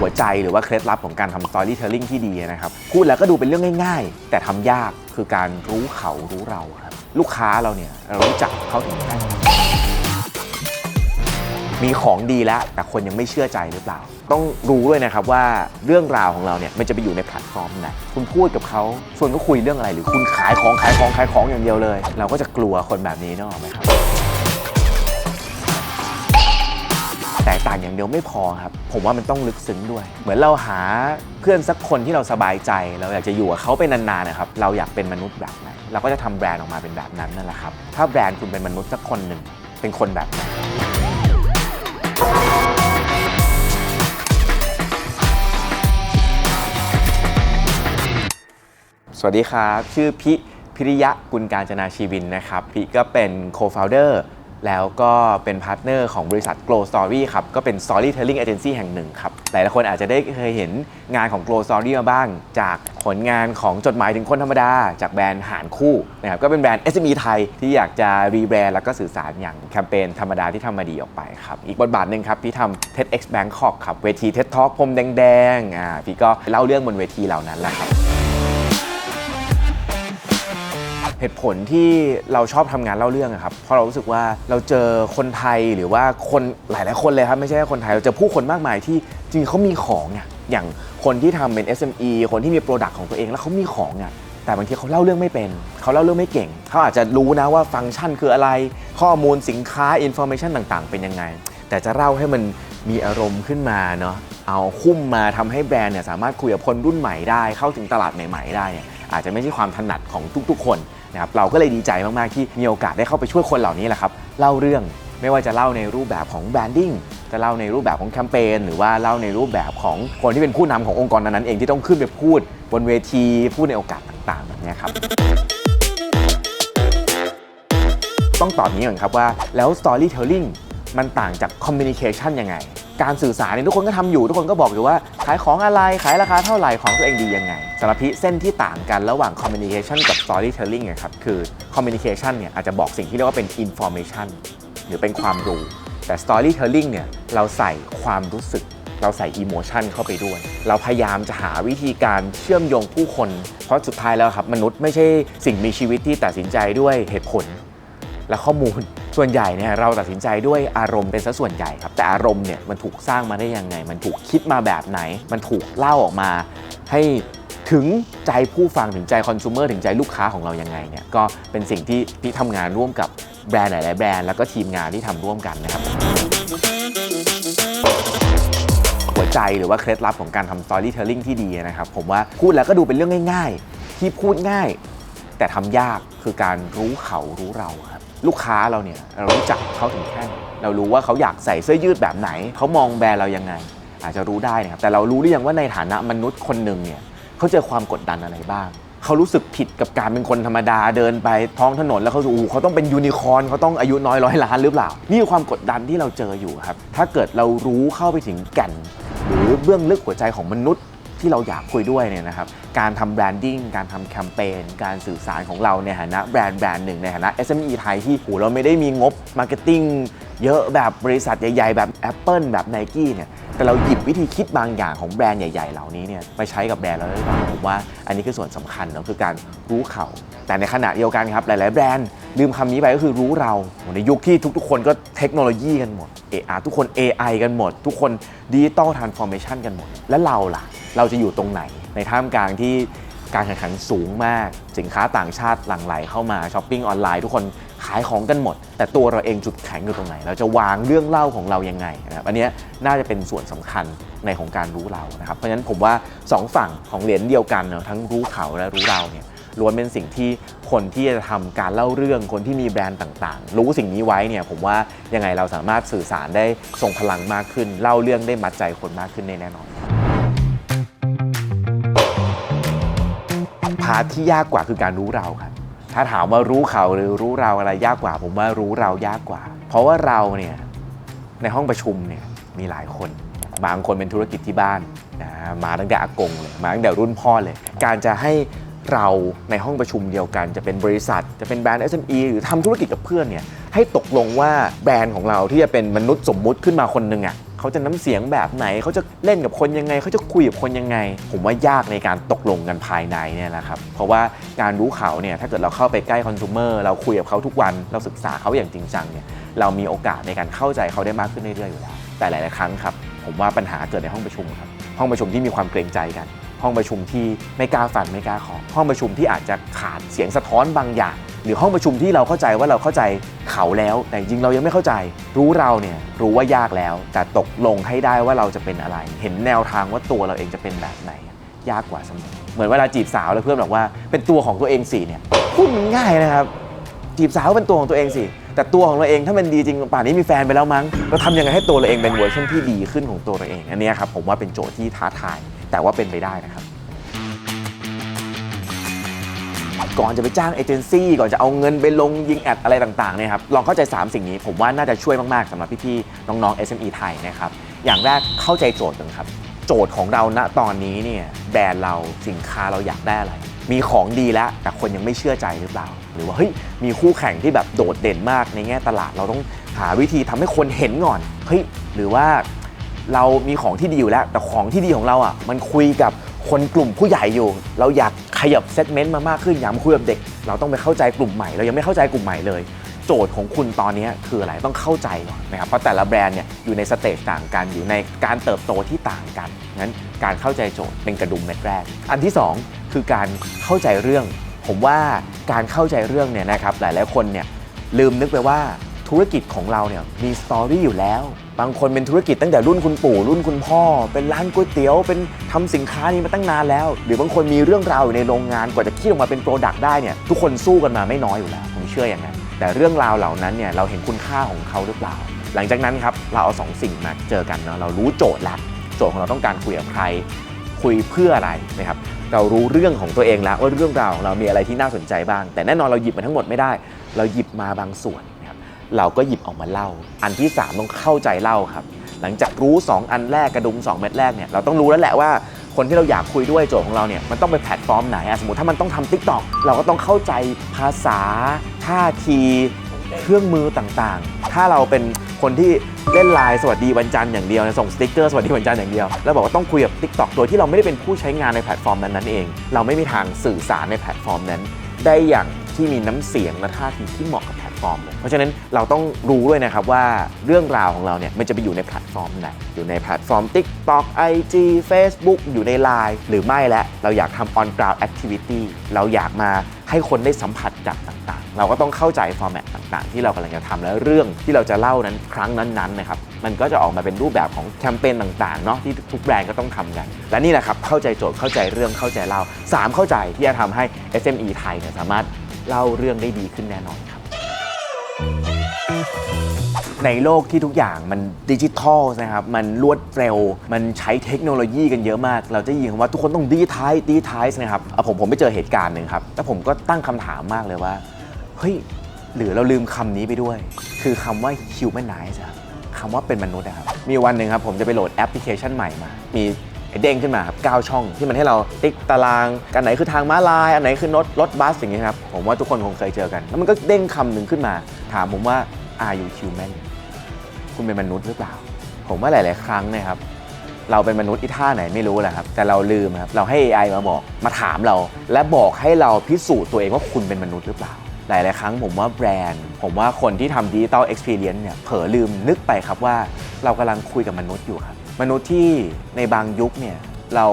หัวใจหรือว่าเคล็ดลับของการทำ storytelling ที่ดีนะครับ พูดแล้วก็ดูเป็นเรื่องง่ายๆ แต่ทำยากคือการรู้เขารู้เราครับลูกค้าเราเนี่ยเรารู้จักเขาถึงแค่ไหนมีของดีแล้ว แต่คนยังไม่เชื่อใจหรือเปล่า ต้องรู้ด้วยนะครับว่าเรื่องราวของเราเนี่ยมันจะไปอยู่ในแพลตฟอร์มไหนคุณพูดกับเขาชวนเขาคุยเรื่องอะไร หรือคุณขายของขายของขายของอย่างเดียวเลย เราก็จะกลัวคนแบบนี้นึกออกไหมครับ แตกต่างอย่างเดียวไม่พอครับ ผมว่ามันต้องลึกซึ้งด้วย เหมือนเราหาเพื่อนสักคนที่เราสบายใจ เราอยากจะอยู่กับเขาไปนานๆนะครับ เราอยากเป็นมนุษย์แบบไหนเราก็จะทำแบรนด์ออกมาเป็นแบบนั้นนั่นแหละครับ ถ้าแบรนด์คุณเป็นมนุษย์สักคนหนึ่งเป็นคนแบบไหนสวัสดีครับ ชื่อพิพิริยะกุลการจนาชีวินนะครับ พิก็เป็น co-founder แล้วก็เป็นพาร์ทเนอร์ของบริษัท Glow Story ครับ ก็เป็น storytelling agency แห่งหนึ่งครับ หลายๆคนอาจจะได้เคยเห็นงานของ Glow Story มาบ้าง จากผลงานของจดหมายถึงคนธรรมดา จากแบรนด์หารคู่นะครับ ก็เป็นแบรนด์ SME ไทยที่อยากจะรีแบรนด์แล้วก็สื่อสารอย่างแคมเปญธรรมดาที่ทำมาดีออกไปครับ อีกบทบาทหนึ่งครับ พี่ทำ TEDx Bangkok ครับ เวที TED Talk พรมแดงๆ อ่า พี่ก็เล่าเรื่องบนเวทีเหล่านั้นแหละครับ เหตุผลที่เราชอบทำงานเล่าเรื่องอะครับเพราะเรารู้สึกว่าเราเจอคนไทยหรือว่าคนหลาย ๆ คนเลยครับไม่ใช่แค่คนไทยเราเจอผู้คนมากมายที่จริงเขามีของอะอย่างคนที่ทำเป็น SME คนที่มีโปรดักต์ของตัวเองแล้วเขามีของอะแต่บางทีเขาเล่าเรื่องไม่เป็น เขาเล่าเรื่องไม่เก่ง เขาอาจจะรู้นะว่าฟังก์ชันคืออะไร ข้อมูลสินค้าอินโฟ a t ชันต่างๆ เป็นยังไง แต่จะเล่าให้มันมีอารมณ์ขึ้นมาเนาะ เอาคุ้มมาทำให้แบรนด์เนี่ยสามารถคุยกับคนรุ่นใหม่ได้ เข้าถึงตลาดใหม่ ๆ ได้เนี่ย อาจจะไม่ใช่ความถนัดของทุกๆ คนนะครับเราก็เลยดีใจมากๆที่มีโอกาสได้เข้าไปช่วยคนเหล่านี้แหละครับเล่าเรื่องไม่ว่าจะเล่าในรูปแบบของแบรนดิ้งจะเล่าในรูปแบบของแคมเปญหรือว่าเล่าในรูปแบบของคนที่เป็นผู้นำขององค์กรนั้นๆเองที่ต้องขึ้นไปพูดบนเวทีพูดในโอกาสต่างๆแบบนี้ครับต้องตอบนี้ก่อนครับว่าแล้ว storytelling มันต่างจาก communication ยังไง การสื่อสารเนี่ยทุกคนก็ทำอยู่ทุกคนก็บอกอยู่ว่า ขายของอะไร ขายราคาเท่าไหร่ของตัวเองดียังไงสำหรับพี่เส้นที่ต่างกันระหว่าง communication กับ storytelling เนี่ยครับคือ communication เนี่ยอาจจะบอกสิ่งที่เรียกว่าเป็น information หรือเป็นความรู้ แต่ storytelling เนี่ยเราใส่ความรู้สึก เราใส่ emotion เข้าไปด้วย เราพยายามจะหาวิธีการเชื่อมโยงผู้คน เพราะสุดท้ายแล้วครับมนุษย์ไม่ใช่สิ่งมีชีวิตที่ตัดสินใจด้วยเหตุผลและข้อมูล ส่วนใหญ่เนี่ยเราตัดสินใจด้วยอารมณ์เป็นซะส่วนใหญ่ครับ แต่อารมณ์เนี่ยมันถูกสร้างมาได้ยังไง มันถูกคิดมาแบบไหน มันถูกเล่าออกมา ให้ถึงใจผู้ฟังถึงใจคอน sumer ถึงใจลูกค้าของเรายังไงเนี่ยก็เป็นสิ่งที่พี่ทำงานร่วมกับแบรนด์หลายๆแบรนด์แล้วก็ทีมงานที่ทำร่วมกันนะครับหัวใจหรือว่าเคล็ดลับของการทำ storytelling ที่ดีนะครับ ผมว่าพูดแล้วก็ดูเป็นเรื่องง่าย ๆ ที่พูดง่าย แต่ทำยากคือการรู้เขารู้เรา ลูกค้าเราเนี่ยเรารู้จักเขาถึงแค่ไหนเรารู้ว่าเขาอยากใส่เสื้อยืดแบบไหน เขามองแบรนด์เรายังไง อาจจะรู้ได้นะครับแต่เรารู้หรือยังว่าในฐานะมนุษย์คนหนึ่งเนี่ยเขาเจอความกดดันอะไรบ้างเขารู้สึกผิดกับการเป็นคนธรรมดาเดินไปท้องถนนแล้วเขาสูเขาต้องเป็นยูนิคอร์นเขาต้องอายุน้อยร้อยล้านหรือเปล่า นี่คือความกดดันที่เราเจออยู่ครับ ถ้าเกิดเรารู้เข้าไปถึงแก่น หรือเบื้องลึกหัวใจของมนุษย์ ที่เราอยากคุยด้วยเนี่ยนะครับการทำแบรนดิ้งการทำแคมเปญการสื่อสารของเราในฐานะแบรนด์แบรนด์หนึ่งในฐานะ SME ไทยที่โหเราไม่ได้มีงบมาร์เก็ตติ้ง เยอะแบบบริษัทใหญ่ ๆ แบบ Apple แบบ n i กี้เนี่ยแต่เราหยิบวิธีคิดบางอย่างของแบรนด์ใหญ่ ๆ เหล่านี้เนี่ยไปใช้กับแบรนด์เราได้หรือเปล่าผมว่าอันนี้คือส่วนสำคัญเนาะคือการรู้เขา แต่ในขณะเดียวกันครับหลาย ๆ แบรนด์ลืมคำนี้ไปก็คือรู้เราในยุคที่ทุก ๆ คนก็เทคโนโลยีกันหมด AR ทุกคน AI กันหมด ทุกคนดิจิตอลทรานส์ฟอร์เมชันกันหมด แล้วเราล่ะ เราจะอยู่ตรงไหนในท่ามกลางที่การแข่งขันสูงมาก สินค้าต่างชาติหลั่งไหลเข้ามาช้อปปิ้งออนไลน์ทุกคน ขายของกันหมด แต่ตัวเราเองจุดแข็งอยู่ตรงไหน เราจะวางเรื่องเล่าของเรายังไงนะครับอันนี้น่าจะเป็นส่วนสำคัญในของการรู้เรานะครับเพราะฉะนั้นผมว่าสองฝั่งของเหรียญเดียวกันเนาะทั้งรู้เขาและรู้เราเนี่ยล้วนเป็นสิ่งที่คนที่จะทำการเล่าเรื่องคนที่มีแบรนด์ต่างๆ รู้สิ่งนี้ไว้เนี่ยผมว่ายังไงเราสามารถสื่อสารได้ทรงพลังมากขึ้น เล่าเรื่องได้มัดใจคนมากขึ้นแน่นอนพาร์ทที่ยากกว่าคือการรู้เราครับ ถ้าถามว่ารู้เขาหรือรู้เราอะไรยากกว่า ผมว่ารู้เรายากกว่า เพราะว่าเราเนี่ยในห้องประชุมเนี่ยมีหลายคน บางคนเป็นธุรกิจที่บ้านนะมาตั้งแต่อากงเลยมาตั้งแต่รุ่นพ่อเลย การจะให้เราในห้องประชุมเดียวกัน จะเป็นบริษัท จะเป็นแบรนด์ SME หรือทำธุรกิจกับเพื่อนเนี่ยให้ตกลงว่าแบรนด์ของเราที่จะเป็นมนุษย์สมมุติขึ้นมาคนหนึ่งอะ เขาจะน้ำเสียงแบบไหน เขาจะเล่นกับคนยังไง เขาจะคุยกับคนยังไง ผมว่ายากในการตกลงกันภายในเนี่ยแหละครับ เพราะว่าการรู้เขาเนี่ยถ้าเกิดเราเข้าไปใกล้คอน sumer เราคุยกับเขาทุกวัน เราศึกษาเขาอย่างจริงจังเนี่ยเรามีโอกาสในการเข้าใจเขาได้มากขึ้นเรื่อยๆอยู่แล้วแต่หลายๆครั้งครับผมว่าปัญหาเกิดในห้องประชุมครับห้องประชุมที่มีความเกรงใจกัน ห้องประชุมที่ไม่กล้าฟันไม่กล้าขอ ห้องประชุมที่อาจจะขาดเสียงสะท้อนบางอย่าง หรือห้องประชุมที่เราเข้าใจว่าเราเข้าใจเขาแล้ว แต่จริงเรายังไม่เข้าใจ รู้เราเนี่ยรู้ว่ายากแล้ว แต่ตกลงให้ได้ว่าเราจะเป็นอะไร เห็นแนวทางว่าตัวเราเองจะเป็นแบบไหน ยากกว่าเสมอเหมือนเวลาจีบสาวแล้วเพื่อนบอกว่าเป็นตัวของตัวเองสิเนี่ยพูดมันง่ายนะครับ จีบสาวเป็นตัวของตัวเองสิแต่ตัวของเราเองถ้ามันดีจริงป่านนี้มีแฟนไปแล้วมั้งเราทำยังไงให้ตัวเราเองเป็นเวอร์ชันที่ดีขึ้นของตัวเราเองอันนี้ครับผมว่าเป็นโจทย์ที่ท้าทาย แต่ว่าเป็นไปได้นะครับ ก่อนจะไปจ้างเอเจนซี่ก่อนจะเอาเงินไปลงยิงแอดอะไรต่างๆเนี่ยครับลองเข้าใจ 3 สิ่งนี้ผมว่าน่าจะช่วยมากๆสำหรับพี่ๆน้องๆ SME ไทยนะครับอย่างแรกเข้าใจโจทย์กันครับ โจทย์ของเราณตอนนี้เนี่ยแบรนด์เราสินค้าเราอยากได้อะไร มีของดีแล้วแต่คนยังไม่เชื่อใจหรือเปล่า หรือว่าเฮ้ยมีคู่แข่งที่แบบโดดเด่นมากในแง่ตลาดเราต้องหาวิธีทำให้คนเห็นก่อนเฮ้ยหรือว่าเรามีของที่ดีอยู่แล้ว แต่ของที่ดีของเราอะมันคุยกับ คนกลุ่มผู้ใหญ่อยู่ เราอยากขยับเซกเมนต์มามากขึ้นอยากมาคุยกับเด็ก เราต้องไปเข้าใจกลุ่มใหม่ เรายังไม่เข้าใจกลุ่มใหม่เลย โจทย์ของคุณตอนนี้คืออะไรต้องเข้าใจก่อนนะครับเพราะแต่ละแบรนด์เนี่ยอยู่ในสเตจต่างกันอยู่ในการเติบโตที่ต่างกันงั้นการเข้าใจโจทย์เป็นกระดุมเม็ดแรก อันที่สองคือการเข้าใจเรื่อง ผมว่าการเข้าใจเรื่องเนี่ยนะครับหลายๆคนเนี่ยลืมนึกไปว่า ธุรกิจของเราเนี่ยมีสตอรี่อยู่แล้ว บางคนเป็นธุรกิจตั้งแต่รุ่นคุณปู่รุ่นคุณพ่อ เป็นร้านก๋วยเตี๋ยว เป็นทำสินค้านี้มาตั้งนานแล้ว หรือบางคนมีเรื่องราวอยู่ในโรงงานกว่าจะคิดออกมาเป็นโปรดักต์ได้เนี่ยทุกคนสู้กันมาไม่น้อยอยู่แล้วผมเชื่ออย่างนั้นแต่เรื่องราวเหล่านั้นเนี่ยเราเห็นคุณค่าของเขาหรือเปล่า หลังจากนั้นครับเราเอาสองสิ่งมาเจอกันเนาะเรารู้โจทย์ล้วโจทย์ของเราต้องการคุยกับใคร คุยเพื่ออะไรนะครับเรารู้เรื่องของตัวเองแล้วว่าเรื่องราวของเรามีอะไรที่น่าสนใจบ้าง แต่แน่นอนเราหยิบมาทั้งหมดไม่ได้ เราหยิบมาบางส่วน เราก็หยิบออกมาเล่า อันที่ 3 ต้องเข้าใจเล่าครับ หลังจากรู้ 2 อันแรกกระดุม2 เม็ดแรกเนี่ยเราต้องรู้แล้วแหละว่าคนที่เราอยากคุยด้วยโจทย์ของเราเนี่ยมันต้องไปแพลตฟอร์มไหนอะสมมติถ้ามันต้องทำทิกตอกเราก็ต้องเข้าใจภาษาท่าทีเครื่องมือต่างๆ ถ้าเราเป็นคนที่เล่นไลน์สวัสดีวันจันทร์อย่างเดียวส่งสติ๊กเกอร์สวัสดีวันจันทร์อย่างเดียว แล้วบอกว่าต้องคุยกับ Tik t o อกโดยที่เราไม่ได้เป็นผู้ใช้งานในแพลตฟอร์มนั้นเอง เราไม่มีทางสื่อสารในแพลตฟอร์มนั้น ได้อย่างที่มีน้ำเสียงและท่าทีที่เหมาะกับ ฟอร์มเลย เพราะฉะนั้นเราต้องรู้ด้วยนะครับว่าเรื่องราวของเราเนี่ยมันจะไปอยู่ในแพลตฟอร์มไหน อยู่ในแพลตฟอร์ม TikTok IG Facebook อยู่ใน Line หรือไม่และเราอยากทำ on ground activity เราอยากมาให้คนได้สัมผัสจากต่างๆ เราก็ต้องเข้าใจฟอร์แมตต่างๆ ที่เรากำลังจะทำและเรื่องที่เราจะเล่านั้นครั้งนั้นๆนะครับมันก็จะออกมาเป็นรูปแบบของแคมเปญต่างๆเนาะที่ทุกแบรนด์ก็ต้องทำกัน และนี่แหละครับเข้าใจโจทย์เข้าใจเรื่องเข้าใจเล่าสามเข้าใจที่จะทำให้ SME ไทยเนี่ยสามารถเล่าเรื่องได้ดีขึ้นแน่นอน ในโลกที่ทุกอย่างมันดิจิทัลนะครับมันรวดเร็ว มันใช้เทคโนโลยีกันเยอะมาก เราจะยินคำว่าทุกคนต้องดิจิทัลดิจิทัลนะครับเอาผมผมไปเจอเหตุการณ์หนึ่งครับแล้วผมก็ตั้งคำถามมากเลยว่าเฮ้ยหรือเราลืมคำนี้ไปด้วย คือคำว่า humanize ครับคำว่าเป็นมนุษย์นะครับมีวันหนึ่งครับผมจะไปโหลดแอปพลิเคชันใหม่มา มีเด้งขึ้นมาครับ9ช่องที่มันให้เราติ๊กตารางอันไหนคือทางม้าลาย อันไหนคือรถรถบัสอย่างเงี้ยครับผมว่าทุกคนคงเคยเจอกัน แล้วมันก็เด้งคำหนึ่งขึ้นมา ถามผมว่า are you human คุณเป็นมนุษย์หรือเปล่า ผมว่าหลาย ๆ ครั้งเนะครับ เราเป็นมนุษย์อีท่าไหนไม่รู้แหละครับ แต่เราลืมครับ เราให้ AI มาบอก มาถามเรา และบอกให้เราพิสูจน์ตัวเองว่าคุณเป็นมนุษย์หรือเปล่า หลาย ๆ ครั้งผมว่าแบรนด์ ผมว่าคนที่ทำดิจิตอลเอ็กซ์เพรียนเนี่ย เผลอลืมนึกไปครับว่าเรากำลังคุยกับมนุษย์อยู่ครับ มนุษย์ที่ในบางยุคเนี่ยเรา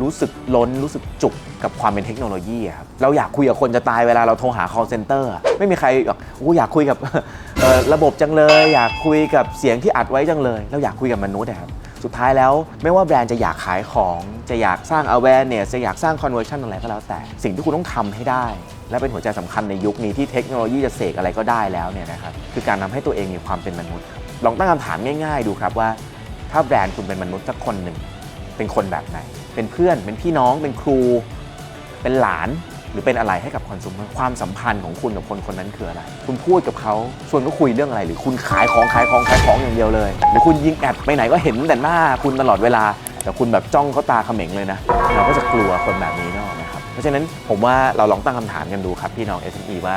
รู้สึกล้นรู้สึกจุกกับความเป็นเทคโนโลยีอะครับเราอยากคุยกับคนจะตายเวลาเราโทรหา call center ไม่มีใครบอกโอ้อยากคุยกับ เอ่อระบบจังเลยอยากคุยกับเสียงที่อัดไว้จังเลย เราอยากคุยกับมนุษย์อะครับสุดท้ายแล้วไม่ว่าแบรนด์จะอยากขายของจะอยากสร้าง awareness จะอยากสร้าง conversion อะไรก็แล้วแต่ สิ่งที่คุณต้องทำให้ได้ และเป็นหัวใจสำคัญในยุคนี้ที่เทคโนโลยีจะเสกอะไรก็ได้แล้วเนี่ยนะครับคือการทำให้ตัวเองมีความเป็นมนุษย์ครับลองตั้งคำถามง่ายๆ ดูครับว่า ถ้าแบรนด์คุณเป็นมนุษย์สักคนหนึ่งเป็นคนแบบไหน เป็นเพื่อนเป็นพี่น้องเป็นครู เป็นหลาน หรือเป็นอะไรให้กับคอน sumer ความสัมพันธ์ของคุณกับคนคนนั้นคืออะไร คุณพูดกับเขาชวนเขาคุยเรื่องอะไร หรือคุณขายของขายของขายของอย่างเดียวเลย หรือคุณยิงแอดไปไหนก็เห็นแต่หน้าคุณตลอดเวลา แต่คุณแบบจ้องเขาตาเขม็งเลยนะ เราก็จะกลัวคนแบบนี้นอะนะครับ เพราะฉะนั้นผมว่าเราลองตั้งคำถามกันดูครับพี่น้อง SME ว่า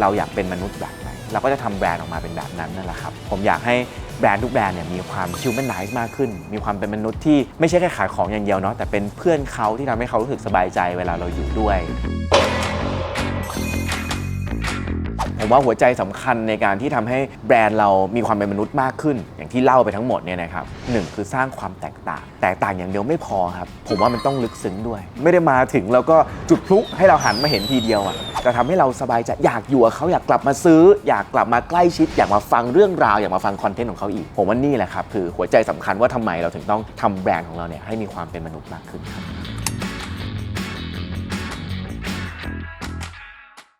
เราอยากเป็นมนุษย์แบบไหนเราก็จะทำแบรนด์ออกมาเป็นแบบนั้นนั่นแหละครับ ผมอยากให้ แบรนด์ทุกแบรนด์เนี่ยมีความฮิวแมนไนซ์มากขึ้น มีความเป็นมนุษย์ที่ไม่ใช่แค่ขายของอย่างเดียวเนาะแต่เป็นเพื่อนเขาที่ทำให้เขารู้สึกสบายใจเวลาเราอยู่ด้วย ผมว่าหัวใจสำคัญในการที่ทำให้แบรนด์เรามีความเป็นมนุษย์มากขึ้น อย่างที่เล่าไปทั้งหมดเนี่ยนะครับหนึ่งคือสร้างความแตกต่าง แตกต่างอย่างเดียวไม่พอครับ ผมว่ามันต้องลึกซึ้งด้วย ไม่ได้มาถึงแล้วก็จุดพลุให้เราหันมาเห็นทีเดียวอะจะทำให้เราสบายใจอยากอยู่กับเขาอยากกลับมาซื้อ อยากกลับมาใกล้ชิด อยากมาฟังเรื่องราว อยากมาฟังคอนเทนต์ของเขาอีก ผมว่านี่แหละครับคือหัวใจสำคัญว่าทำไมเราถึงต้องทำแบรนด์ของเราเนี่ยให้มีความเป็นมนุษย์มากขึ้นครับ